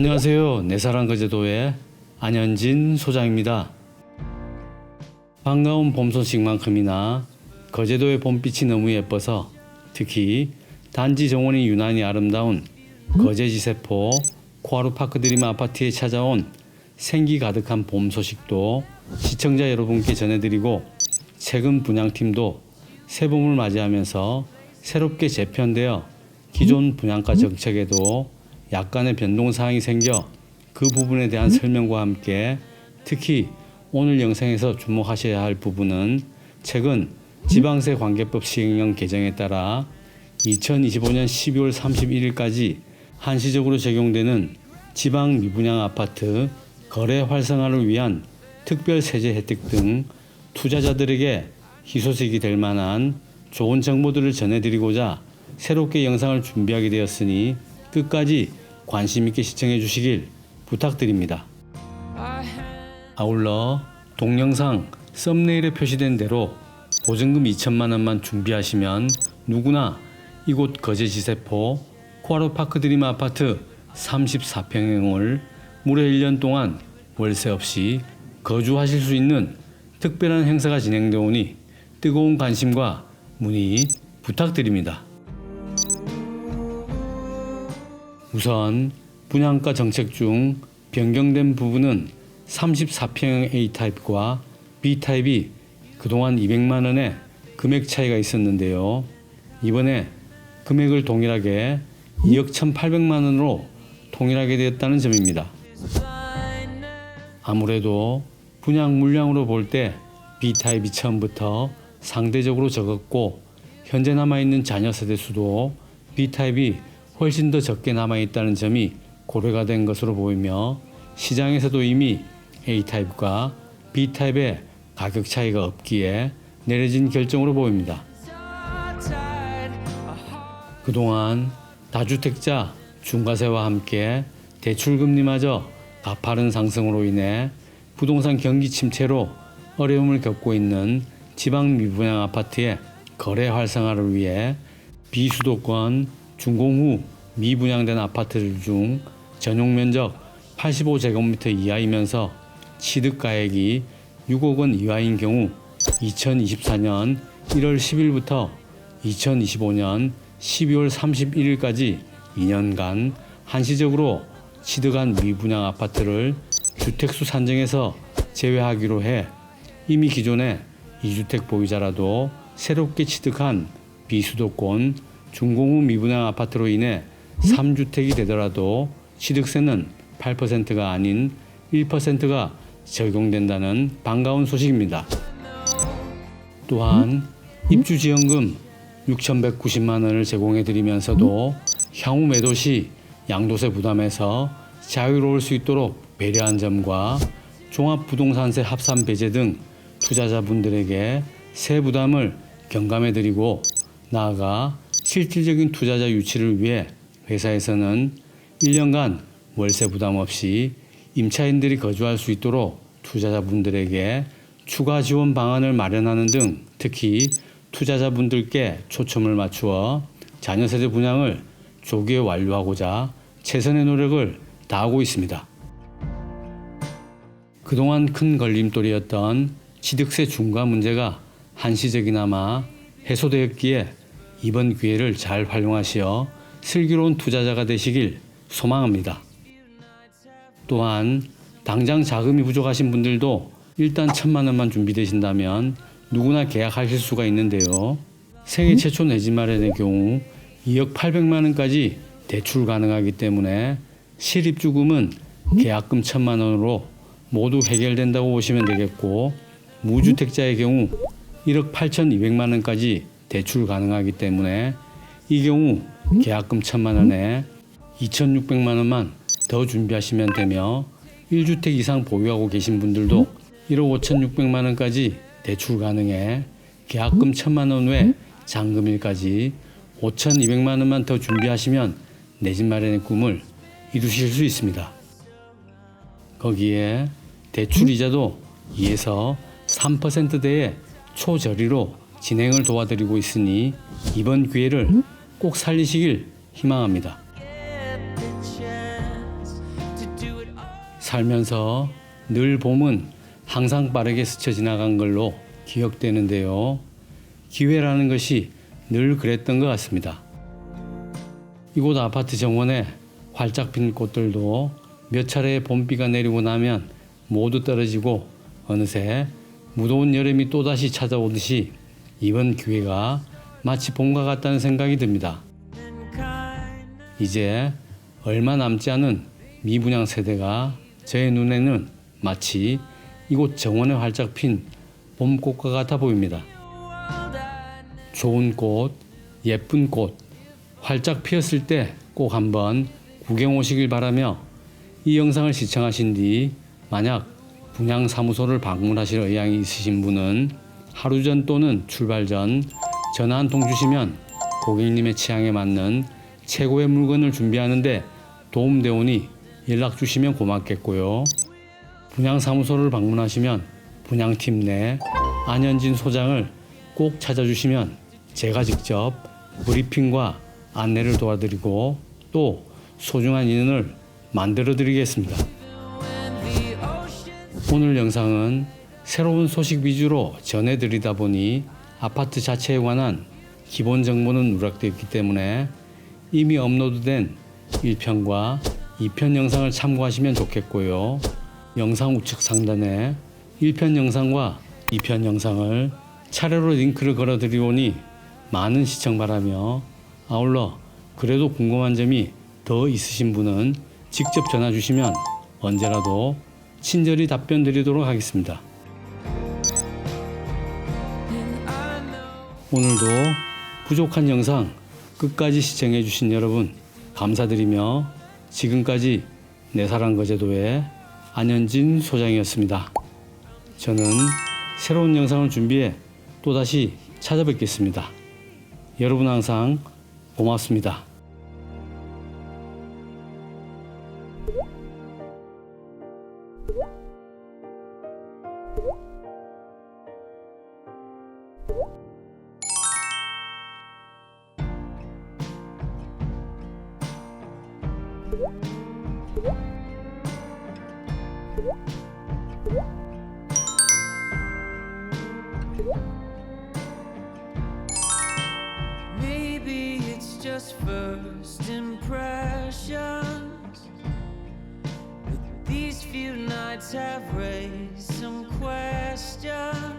안녕하세요. 내 사랑 거제도의 안현진 소장입니다. 반가운 봄 소식만큼이나 거제도의 봄빛이 너무 예뻐서 특히 단지 정원이 유난히 아름다운 거제지세포 코하루 파크드림 아파트에 찾아온 생기 가득한 봄 소식도 시청자 여러분께 전해드리고 최근 분양팀도 새봄을 맞이하면서 새롭게 재편되어 기존 분양가 정책에도 약간의 변동 사항이 생겨 그 부분에 대한 설명과 함께 특히 오늘 영상에서 주목하셔야 할 부분은 최근 지방세 관계법 시행령 개정에 따라 2025년 12월 31일까지 한시적으로 적용되는 지방 미분양 아파트 거래 활성화를 위한 특별 세제 혜택 등 투자자들에게 희소식이 될 만한 좋은 정보들을 전해드리고자 새롭게 영상을 준비하게 되었으니 끝까지 관심 있게 시청해 주시길 부탁드립니다. 아울러 동영상 썸네일에 표시된 대로 보증금 2천만 원만 준비하시면 누구나 이곳 거제지세포 코아로 파크 드림 아파트 34평형을 무려 1년 동안 월세 없이 거주하실 수 있는 특별한 행사가 진행되오니 뜨거운 관심과 문의 부탁드립니다. 우선 분양가 정책 중 변경된 부분은 34평형 A타입과 B타입이 그동안 200만 원의 금액 차이가 있었는데요. 이번에 금액을 동일하게 2억 1,800만 원으로 통일하게 되었다는 점입니다. 아무래도 분양 물량으로 볼 때 B타입이 처음부터 상대적으로 적었고 현재 남아있는 자녀 세대 수도 B타입이 훨씬 더 적게 남아 있다는 점이 고려가 된 것으로 보이며 시장에서도 이미 A타입과 B타입의 가격 차이가 없기에 내려진 결정으로 보입니다. 그동안 다주택자 중과세와 함께 대출금리마저 가파른 상승으로 인해 부동산 경기 침체로 어려움을 겪고 있는 지방 미분양 아파트의 거래 활성화를 위해 비수도권 준공 후 미분양된 아파트들 중 전용 면적 85제곱미터 이하이면서 취득 가액이 6억 원 이하인 경우 2024년 1월 10일부터 2025년 12월 31일까지 2년간 한시적으로 취득한 미분양 아파트를 주택수 산정에서 제외하기로 해 이미 기존의 2주택 보유자라도 새롭게 취득한 비수도권 준공 후 미분양 아파트로 인해 3주택이 되더라도 취득세는 8%가 아닌 1%가 적용된다는 반가운 소식입니다. 또한 입주 지원금 6,190만 원을 제공해 드리면서도 향후 매도 시 양도세 부담에서 자유로울 수 있도록 배려한 점과 종합부동산세 합산 배제 등 투자자분들에게 세 부담을 경감해 드리고 나아가 실질적인 투자자 유치를 위해 회사에서는 1년간 월세 부담 없이 임차인들이 거주할 수 있도록 투자자분들에게 추가 지원 방안을 마련하는 등 특히 투자자분들께 초점을 맞추어 자녀 세대 분양을 조기에 완료하고자 최선의 노력을 다하고 있습니다. 그동안 큰 걸림돌이었던 취득세 중과 문제가 한시적이나마 해소되었기에 이번 기회를 잘 활용하시어 슬기로운 투자자가 되시길 소망합니다. 또한 당장 자금이 부족하신 분들도 일단 천만 원만 준비되신다면 누구나 계약하실 수가 있는데요. 생애 최초 내집 마련의 경우 2억 800만 원까지 대출 가능하기 때문에 실입주금은 계약금 천만 원으로 모두 해결된다고 보시면 되겠고 무주택자의 경우 1억 8,200만 원까지 대출 가능하기 때문에 이 경우 계약금 천만 원에 2,600만 원만 더 준비하시면 되며 1주택 이상 보유하고 계신 분들도 1억 5,600만 원까지 대출 가능해 계약금 천만 원 외 잔금일까지 5,200만 원만 더 준비하시면 내 집 마련의 꿈을 이루실 수 있습니다. 거기에 대출 이자도 2에서 3%대의 초저리로 진행을 도와드리고 있으니 이번 기회를 꼭 살리시길 희망합니다. 살면서 늘 봄은 항상 빠르게 스쳐 지나간 걸로 기억되는데요. 기회라는 것이 늘 그랬던 것 같습니다. 이곳 아파트 정원에 활짝 핀 꽃들도 몇 차례의 봄비가 내리고 나면 모두 떨어지고 어느새 무더운 여름이 또다시 찾아오듯이 이번 기회가 마치 봄과 같다는 생각이 듭니다. 이제 얼마 남지 않은 미분양 세대가 제 눈에는 마치 이곳 정원에 활짝 핀 봄꽃과 같아 보입니다. 좋은 꽃, 예쁜 꽃, 활짝 피었을 때 꼭 한번 구경 오시길 바라며 이 영상을 시청하신 뒤 만약 분양사무소를 방문하실 의향이 있으신 분은 하루 전 또는 출발 전 전화 한 통 주시면 고객님의 취향에 맞는 최고의 물건을 준비하는데 도움되오니 연락 주시면 고맙겠고요. 분양사무소를 방문하시면 분양팀 내 안현진 소장을 꼭 찾아주시면 제가 직접 브리핑과 안내를 도와드리고 또 소중한 인연을 만들어 드리겠습니다. 오늘 영상은 새로운 소식 위주로 전해드리다 보니 아파트 자체에 관한 기본 정보는 누락되어 있기 때문에 이미 업로드된 1편과 2편 영상을 참고하시면 좋겠고요. 영상 우측 상단에 1편 영상과 2편 영상을 차례로 링크를 걸어 드리오니 많은 시청 바라며 아울러 그래도 궁금한 점이 더 있으신 분은 직접 전화 주시면 언제라도 친절히 답변 드리도록 하겠습니다. 오늘도 부족한 영상 끝까지 시청해 주신 여러분 감사드리며 지금까지 내 사랑 거제도의 안현진 소장이었습니다. 저는 새로운 영상을 준비해 또다시 찾아뵙겠습니다. 여러분 항상 고맙습니다. Maybe it's just first impressions. But these few nights have raised some questions.